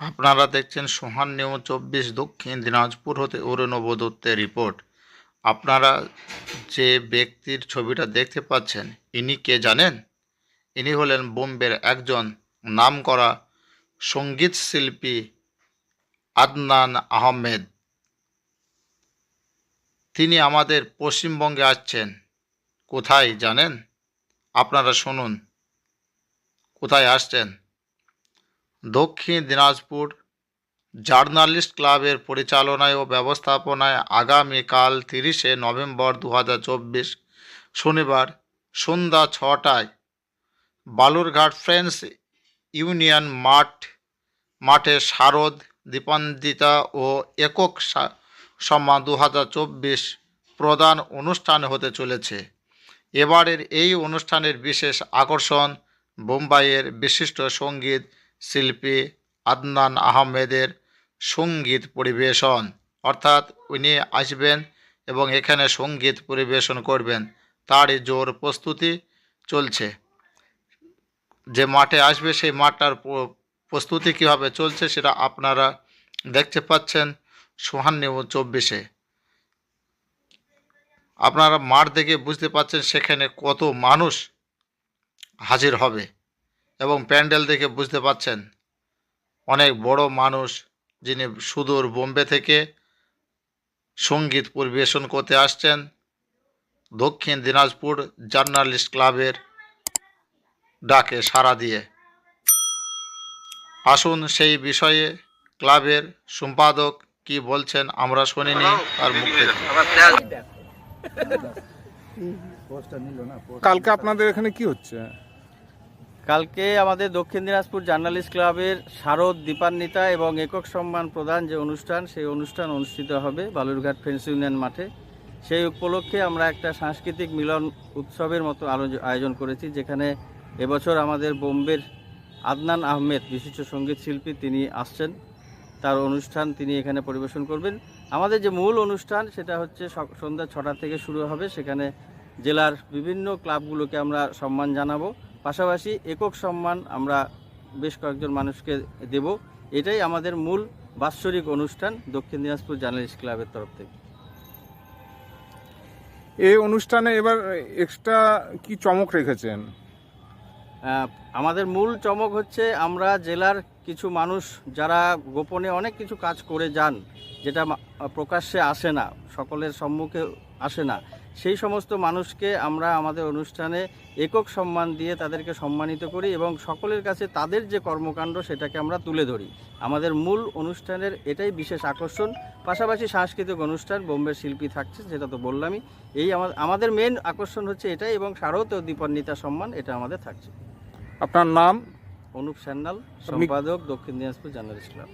আপনারা দেখছেন সোহান নিউ চব্বিশ দক্ষিণ দিনাজপুর হতে অরুণব দত্তের রিপোর্ট। আপনারা যে ব্যক্তির ছবিটা দেখতে পাচ্ছেন, ইনি কে জানেন? ইনি হলেন বোম্বের একজন নামকরা সংগীত শিল্পী আদনান আহমেদ। তিনি আমাদের পশ্চিমবঙ্গে আসছেন। কোথায় জানেন? আপনারা শুনুন। কোথায় আসছেন? দক্ষিণ দিনাজপুর জার্নালিস্ট ক্লাবের পরিচালনায় ও ব্যবস্থাপনায় আগামীকাল তিরিশে নভেম্বর দু শনিবার সন্ধ্যা ছটায় বালুরঘাট ফ্রেন্ডস ইউনিয়ন মাঠ, মাঠে শারদ, দীপান্দিতা ও একক সম্মান দু প্রদান অনুষ্ঠান হতে চলেছে। এবারের এই অনুষ্ঠানের বিশেষ আকর্ষণ বোম্বাইয়ের বিশিষ্ট সংগীত শিল্পী আদনান আহমেদের সংগীত পরিবেশন। অর্থাৎ উনি আসবেন এবং এখানে সংগীত পরিবেশন করবেন। তারই জোর প্রস্তুতি চলছে। যে মাঠে আসবে সেই মাঠটার প্রস্তুতি কীভাবে চলছে সেটা আপনারা দেখতে পাচ্ছেন সোহান চব্বিশে। আপনারা মাঠ দেখে বুঝতে পাচ্ছেন সেখানে কত মানুষ হাজির হবে। এবং প্যান্ডেল দেখে বুঝতে পাচ্ছেন অনেক বড় মানুষ যিনি সুদূর বোম্বে থেকে সংগীত পরিবেশন করতে আসছেন। দক্ষিণ দিনাজপুর জার্নালিস্ট ক্লাবের ডাকে সাড়া দিয়ে। আসুন সেই বিষয়ে ক্লাবের সম্পাদক কি বলছেন আমরা শুনিনি, তার মুখ কালকে আপনাদের এখানে কি হচ্ছে? কালকে আমাদের দক্ষিণ দিনাজপুর জার্নালিস্ট ক্লাবের শারদ দীপান্বিতা এবং একক সম্মান প্রদান যে অনুষ্ঠান, সেই অনুষ্ঠান অনুষ্ঠিত হবে বালুরঘাট ফ্রেন্ডস ইউনিয়ন মাঠে। সেই উপলক্ষে আমরা একটা সাংস্কৃতিক মিলন উৎসবের মতো আয়োজন করেছি, যেখানে এবছর আমাদের বোম্বের আদনান আহমেদ, বিশিষ্ট সংগীত শিল্পী, তিনি আসছেন। তার অনুষ্ঠান তিনি এখানে পরিবেশন করবেন। আমাদের যে মূল অনুষ্ঠান, সেটা হচ্ছে সন্ধ্যা ছটা থেকে শুরু হবে। সেখানে জেলার বিভিন্ন ক্লাবগুলোকে আমরা সম্মান জানাব। পাশাপাশি একক সম্মান আমরা বেশ কয়েকজন মানুষকে দেব। এটাই আমাদের মূল বাৎসরিক অনুষ্ঠান দক্ষিণ দিনাজপুর জার্নালিস্ট ক্লাবের তরফ থেকে। এই অনুষ্ঠানে এবার এক্সট্রা কি চমক রেখেছেন? আমাদের মূল চমক হচ্ছে আমরা জেলার কিছু মানুষ যারা গোপনে অনেক কিছু কাজ করে যান যেটা প্রকাশ্যে আসে না সকলের সম্মুখে আসে না সেই সমস্ত মানুষকে আমরা আমাদের অনুষ্ঠানে একক সম্মান দিয়ে তাদেরকে সম্মানিত করি এবং সকলের কাছে তাদের যে কর্মকাণ্ড সেটাকে আমরা তুলে ধরি। আমাদের মূল অনুষ্ঠানের এটাই বিশেষ আকর্ষণ। পাশাপাশি সাংস্কৃতিক অনুষ্ঠান বোম্বের শিল্পী থাকছে সেটা তো বললামই। এই আমা- আমাদের মেন আকর্ষণ হচ্ছে এটাই এবং শারদ ও দীপান্বিতা সম্মান এটা আমাদের থাকছে। আপনার নাম? অনুপ স্যান্ডাল সম্পাদক দক্ষিণ দিনাজপুর জার্নালিস্ট ক্লাব।